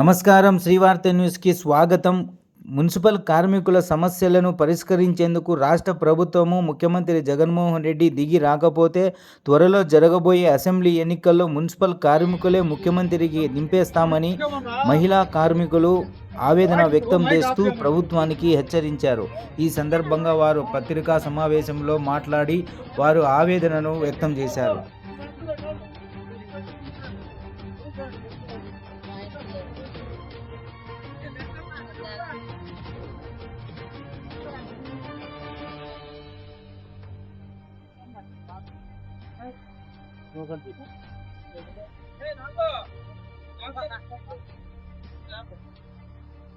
నమస్కారం. శ్రీవార్త న్యూస్కి స్వాగతం. మున్సిపల్ కార్మికుల సమస్యలను పరిష్కరించేందుకు రాష్ట్ర ప్రభుత్వము ముఖ్యమంత్రి జగన్మోహన్ రెడ్డి దిగి రాకపోతే త్వరలో జరగబోయే అసెంబ్లీ ఎన్నికల్లో మున్సిపల్ కార్మికులే ముఖ్యమంత్రికి దింపేస్తామని మహిళా కార్మికులు ఆవేదన వ్యక్తం చేస్తూ ప్రభుత్వానికి హెచ్చరించారు. ఈ సందర్భంగా వారు పత్రికా సమావేశంలో మాట్లాడి వారు ఆవేదనను వ్యక్తం చేశారు.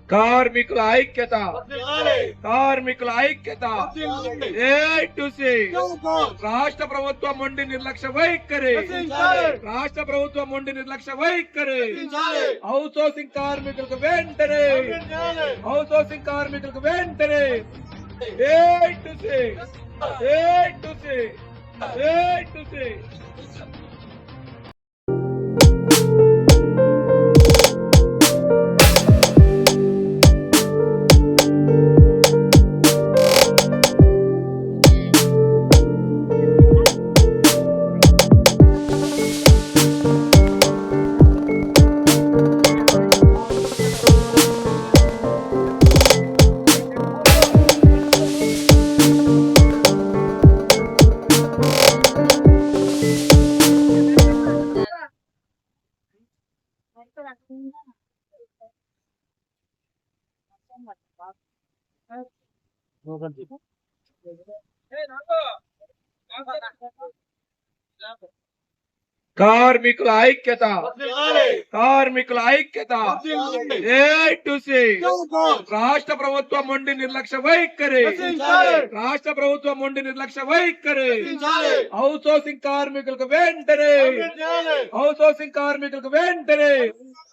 కార్మికుల ఐక్యత కార్మికుల ఐక్యత ఏ టు సి రాష్ట్ర ప్రభుత్వం మొండి నిర్లక్ష్య వైఖరి రాష్ట్ర ప్రభుత్వం మొండి నిర్లక్ష్య వైఖరి హౌస్ హౌసింగ్ కార్మికులకు వెంటనే హౌస్ హౌసింగ్ కార్మికులకు వెంటనే A to C A to C A to C 一看。కార్మికుల ఐక్యత కార్మికుల ఐక్యత ఏ టు సి రాష్ట్ర ప్రభుత్వం మొండి నిర్లక్ష్య వైఖరి రాష్ట్ర ప్రభుత్వం మొండి నిర్లక్ష్య వైఖరి హౌస్ హౌసింగ్ కార్మికులకు వెంటనే హౌస్ హౌసింగ్ కార్మికులకు వెంటనే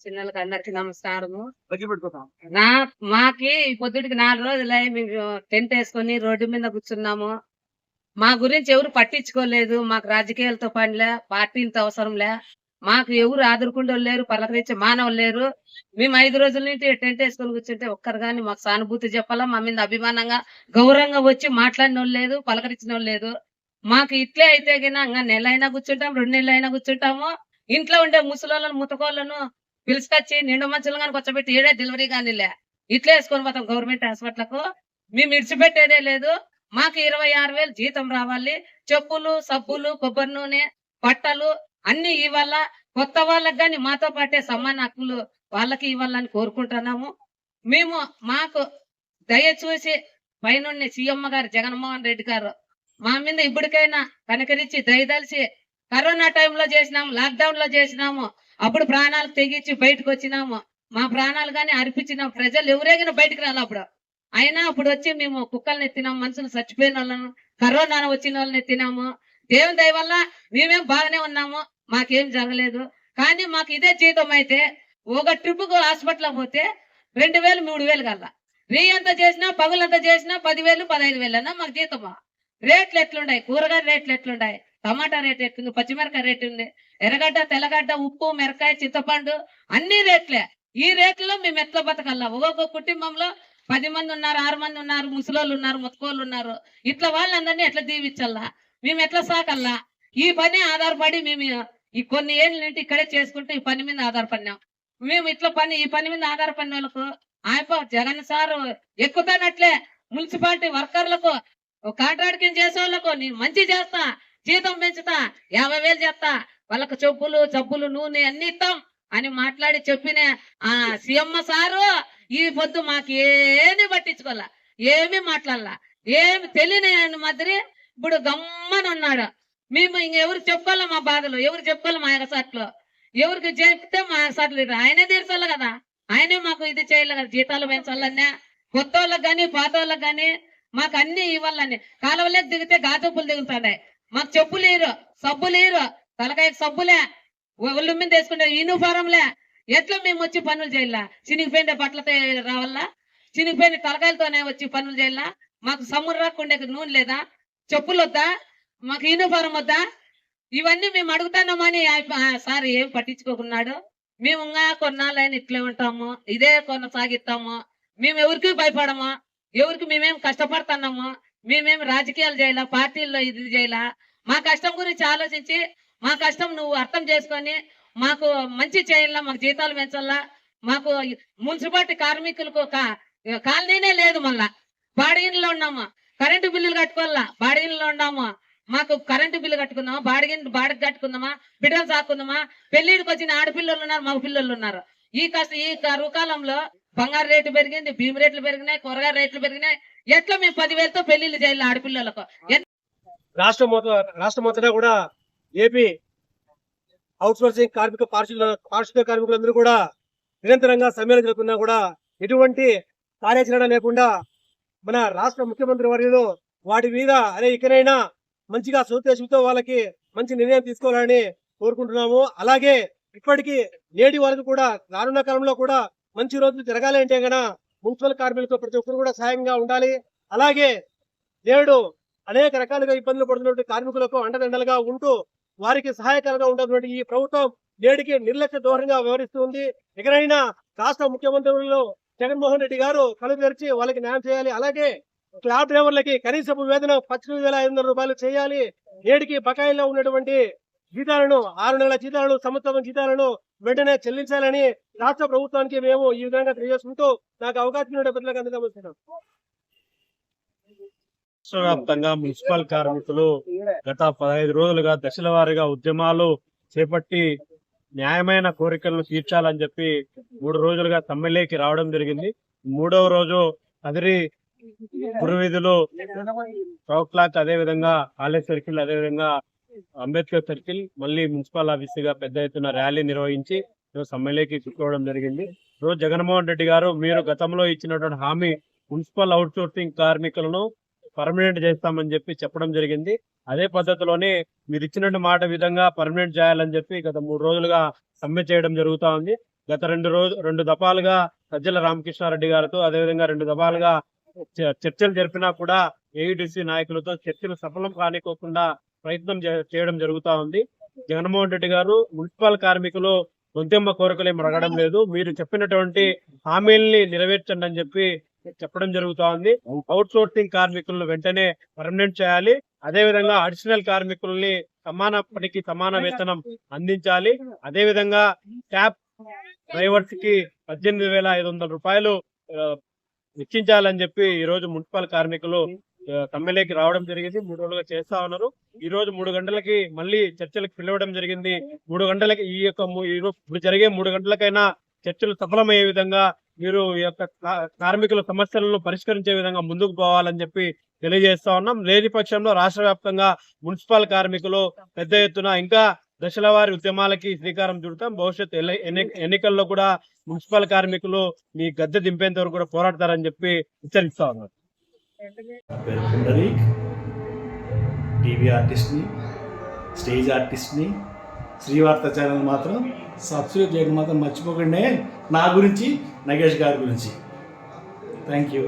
చిన్నలకి అందరికి నమస్కారము. నా మాకి ఈ పొద్దుటికి నాలుగు రోజులు మేము టెంట్ వేసుకొని రోడ్డు మీద కూర్చున్నాము. మా గురించి ఎవరు పట్టించుకోలేదు. మాకు రాజకీయాలతో పనిలే పార్టీలతో అవసరంలే మాకు ఎవరు ఆదురుకుండే లేరు పలకరించే మానవులు లేరు. మేము ఐదు రోజుల నుంచి టెంట్ వేసుకొని కూర్చుంటే ఒక్కరు కానీ మాకు సానుభూతి చెప్పాలా? మా మీద అభిమానంగా గౌరవంగా వచ్చి మాట్లాడిన లేదు పలకరించిన లేదు. మాకు ఇట్లే అయితే గినా నెల అయినా కూర్చుంటాం రెండు నెలలు అయినా కూర్చుంటాము. ఇంట్లో ఉండే ముసలోళ్ళను ముతకోళ్ళను పిలుచుకొచ్చి నిండు మంచులు కానీ కూర్చోబెట్టి ఏడే డెలివరీ కానీ లే. ఇట్లా వేసుకొని పోతాం గవర్నమెంట్ హాస్పిటల్కు మేము ఇడిచిపెట్టేదే లేదు. మాకు ఇరవై ఆరు వేలు జీతం రావాలి. చెప్పులు సబ్బులు కొబ్బరి నూనె బట్టలు అన్ని ఇవ్వాల. కొత్త వాళ్ళకి కానీ మాతో పాటే సమాన హక్కులు వాళ్ళకి ఇవ్వాలని కోరుకుంటున్నాము. మేము మాకు దయచూసి పైనుండి సీఎం గారు జగన్మోహన్ రెడ్డి గారు మా మీద ఇప్పటికైనా కనకరించి దయదలిచి కరోనా టైంలో చేసినాము లాక్డౌన్లో చేసినాము. అప్పుడు ప్రాణాలు తెగించి బయటకు వచ్చినాము. మా ప్రాణాలు కానీ అర్పించినాం ప్రజలు ఎవరేగినా బయటకు రాలి అప్పుడు. అయినా అప్పుడు వచ్చి మేము కుక్కల్ని ఎత్తినాం మనుషులు చచ్చిపోయిన వాళ్ళను కరోనా వచ్చిన వాళ్ళని ఎత్తినాము దేవుని దయ వల్ల మేమేం బాగానే ఉన్నాము. మాకేం జరగలేదు. కానీ మాకు ఇదే జీతం అయితే ఒక ట్రిప్కు హాస్పిటల్ పోతే రెండు వేలు మూడు వేలు కల్లా. రీ ఎంత చేసినా పగులంతా చేసినా పదివేలు పదహైదు వేలు అన్నా మాకు జీతమా? రేట్లు ఎట్లుండాయి కూరగాయల రేట్లు ఎట్లుండాయి టమాటా రేట్ ఎట్లుంది పచ్చిమిరకాయ రేట్ ఉంది. ఎర్రగడ్డ తెల్లగడ్డ ఉప్పు మిరకాయ చింతపండు అన్ని రేట్లే. ఈ రేట్లలో మేము ఎట్లా బతకల్లా ఒక్కొక్క కుటుంబంలో పది మంది ఉన్నారు ఆరు మంది ఉన్నారు ముసలోళ్ళు ఉన్నారు ముతకోళ్ళు ఉన్నారు. ఇట్లా వాళ్ళందరినీ ఎట్లా దీవించల్లా? మేము ఎట్లా సాకల్లా? ఈ పని ఆధారపడి మేము ఈ కొన్ని ఏళ్ళ నుండి ఇక్కడే చేసుకుంటూ ఈ పని మీద ఆధారపడినాం. మేము ఇట్లా పని ఈ పని మీద ఆధారపడిన వాళ్ళకు ఆయప జగన్ సారు ఎక్కుతానట్లే. మున్సిపాలిటీ వర్కర్లకు కాంట్రాక్టింగ్ చేసే వాళ్ళకు నేను మంచి చేస్తా. జీతం పెంచుతా యాభై వేలు చేస్తా వాళ్ళకు చెప్పులు జబ్బులు నూనె అన్ని ఇస్తాం అని మాట్లాడి చెప్పిన ఆ సీఎం సారు ఈ పొద్దు మాకు ఏమి పట్టించుకోలే ఏమి మాట్లాడాల ఏమి తెలియని మాదిరి ఇప్పుడు గమ్మని ఉన్నాడు. మేము ఇంకెవరు చెప్పుకోవాలి మా బాధలు ఎవరు చెప్పుకోవాలి మా ఎగసాట్లు ఎవరికి చెప్తే మా ఎగసాట్లు ఆయనే తీర్చాలి కదా ఆయనే మాకు ఇది చేయాలి కదా జీతాలు పెంచాలన్నా కొత్త వాళ్ళకి కానీ పాత వాళ్ళకి కానీ మాకు అన్ని ఇవ్వాలని. కాలువలే దిగితే గాజపులు దిగుతున్నాయి మాకు చెప్పులు లేరు సబ్బు లేరు. తలకాయకు సబ్బులే. ఒళ్ళు మీద వేసుకుంటే యూనిఫారంలే. ఎట్లా మేము వచ్చి పనులు చేయాలా? చినిగిపోయిన బట్టలతో రావాలా? చినిగిపోయిన తలకాయలతోనే వచ్చి పనులు చేయాలా? మాకు సమ్మురు రాకుండా నూనె లేదా? చెప్పులు వద్దా మాకు యూనిఫారం వద్దా? ఇవన్నీ మేము అడుగుతున్నామని సార్ ఏం పట్టించుకోకున్నాడు. మేము ఇంకా కొన్నాళ్ళని ఇట్లే ఉంటాము. ఇదే కొనసాగిస్తాము. మేము ఎవరికి భయపడము? ఎవరికి మేమేం కష్టపడుతున్నాము? మేమేం రాజకీయాలు చేయాలా పార్టీల్లో ఇది చేయాలా. మా కష్టం గురించి ఆలోచించి మా కష్టం నువ్వు అర్థం చేసుకొని మాకు మంచి చేయాలా మాకు జీతాలు పెంచాలా మాకు మున్సిపాలిటీ కార్మికులకు కాలనీనే లేదు మళ్ళా. బాడిగిన్లో ఉన్నాము. కరెంటు బిల్లులు కట్టుకోవాలా? బాడిగిన్లో ఉన్నాము. మాకు కరెంటు బిల్లు కట్టుకుందామా? బాడిగి బాడికి కట్టుకుందామా? బిడ్డలు సాకుందామా పెళ్ళిడికి వచ్చిన ఆడపిల్లలు ఉన్నారు మగ పిల్లలు ఉన్నారు. ఈ కష్ట ఈ కరువు కాలంలో బంగారు రేటు పెరిగింది భీమి రేట్లు పెరిగినాయి కూరగాయ రేట్లు పెరిగినాయి. ఎట్లా మేము పదివేలతో పెళ్ళిళ్ళు చేయాలి ఆడపిల్లలకు? రాష్ట్ర మొత్తం రాష్ట్ర మొత్తంగా కూడా ఏపీ అవుట్సోర్సింగ్ కార్మిక పారిశుద్ధ పారిశుద్ధ కార్మికులందరూ కూడా నిరంతరంగా సమ్మెలు జరుగుతున్నా కూడా ఎటువంటి కార్యాచరణ లేకుండా మన రాష్ట్ర ముఖ్యమంత్రి వర్యులు వాటి మీద అరే ఇకనైనా మంచిగా సదుద్దేశంతో వాళ్ళకి మంచి నిర్ణయం తీసుకోవాలని కోరుకుంటున్నాము. అలాగే ఇప్పటికీ నేటి వరకు కూడా రానున్న కాలంలో కూడా మంచి రోజులు జరగాలి అంటే గన మున్సిపల్ కార్మికులకు ప్రతి ఒక్కరు కూడా సహాయంగా ఉండాలి. అలాగే నేడు అనేక రకాలుగా ఇబ్బందులు పడుతున్నటువంటి కార్మికులకు అండదండలుగా ఉంటూ వారికి సహాయకరంగా ఉన్నటువంటి ఈ ప్రభుత్వం నేటికి నిర్లక్ష్య ధోరణిగా వ్యవహరిస్తుంది. ఎక్కడైనా రాష్ట్ర ముఖ్యమంత్రులు జగన్మోహన్ రెడ్డి గారు కళ్ళు తెరిచి వాళ్ళకి న్యాయం చేయాలి. అలాగే క్లాబ్ డ్రైవర్లకి కనీసపు వేతన పద్దెనిమిది వేల ఐదు వందల రూపాయలు చేయాలి. నేటికి బకాయిలో ఉన్నటువంటి జీతాలను ఆరు నెలల జీతాలను సంవత్సరం జీతాలను వెంటనే చెల్లించాలని రాష్ట్ర ప్రభుత్వానికి మేము ఈ విధంగా తెలియజేసుకుంటూ నాకు అవకాశం ఉండే ప్రజలకు అందజేస్తున్నాం వ్యాప్తంగా మున్సిపల్ కార్మికులు గత పదహైదు రోజులుగా దశల వారీగా ఉద్యమాలు చేపట్టి న్యాయమైన కోరికలను తీర్చాలని చెప్పి మూడు రోజులుగా సమ్మెలోకి రావడం జరిగింది. మూడవ రోజు కదిరి గురువీధులు చౌక్ క్లాక్ అదే విధంగా కాలేజ్ సర్కిల్ అదే విధంగా అంబేద్కర్ సర్కిల్ మళ్ళీ మున్సిపల్ ఆఫీస్గా పెద్ద ఎత్తున ర్యాలీ నిర్వహించి సమ్మెల్యేకి సమ్మెలోకి జరిగింది. రోజు జగన్మోహన్ రెడ్డి గారు మీరు గతంలో ఇచ్చినటువంటి హామీ మున్సిపల్ అవుట్ సోర్సింగ్ కార్మికులను పర్మనెంట్ చేస్తామని చెప్పి చెప్పడం జరిగింది. అదే పద్ధతిలోనే మీరు ఇచ్చినట్టు మాట విధంగా పర్మనెంట్ చేయాలని చెప్పి గత మూడు రోజులుగా సమ్మె చేయడం జరుగుతూ ఉంది. గత రెండు రోజు రెండు దఫాలుగా సజ్జల రామకృష్ణారెడ్డి గారితో అదేవిధంగా రెండు దఫాలుగా చ- చర్చలు జరిపినా కూడా ఏయుడిసి నాయకులతో చర్చలు సఫలం కానికోకుండా ప్రయత్నం చే- చేయడం జరుగుతా ఉంది. జగన్మోహన్ రెడ్డి గారు మున్సిపల్ కార్మికులు గొంతెమ్మ కోరికలు ఏం అడగడం లేదు. మీరు చెప్పినటువంటి హామీల్ని నెరవేర్చండి అని చెప్పి చెప్పడం జరుగుతా ఉంది అవుట్ సోర్సింగ్ కార్మికులను వెంటనే పర్మనెంట్ చేయాలి. అదే విధంగా అడిషనల్ కార్మికుల్ని సమాన పనికి సమాన వేతనం అందించాలి. అదే విధంగా క్యాబ్ డ్రైవర్స్కి పద్దెనిమిది వేల ఐదు వందల రూపాయలు వెచ్చించాలని చెప్పి ఈ రోజు మున్సిపల్ కార్మికులు సమ్మెలోకి రావడం జరిగింది. మూడు రోజులుగా చేస్తా ఉన్నారు. ఈ రోజు మూడు గంటలకి మళ్ళీ చర్చలకు పిలవడం జరిగింది. మూడు గంటలకి ఈ యొక్క ఈ రోజు ఇప్పుడు జరిగే మూడు గంటలకైనా చర్చలు సఫలమయ్యే విధంగా మీరు ఈ యొక్క కా- కార్మికుల సమస్యలను పరిష్కరించే విధంగా ముందుకు పోవాలని చెప్పి తెలియజేస్తా ఉన్నాం. లేని పక్షంలో రాష్ట్ర వ్యాప్తంగా మున్సిపల్ కార్మికులు పెద్ద ఎత్తున ఇంకా దశల వారి ఉద్యమాలకి శ్రీకారం చుడతాం. భవిష్యత్ ఎన్నికల్లో కూడా మున్సిపల్ కార్మికులు మీ గద్దె దింపేంత వరకు కూడా పోరాడతారని చెప్పి హెచ్చరిస్తా ఉన్నారు పేరు పుండరీక్. టీవీ ఆర్టిస్ట్ని స్టేజ్ ఆర్టిస్ట్ని శ్రీవార్త ఛానల్ మాత్రం సబ్స్క్రైబ్ చేయడం మాత్రం మర్చిపోకండి నా గురించి నగేష్ గారి గురించి. Thank you.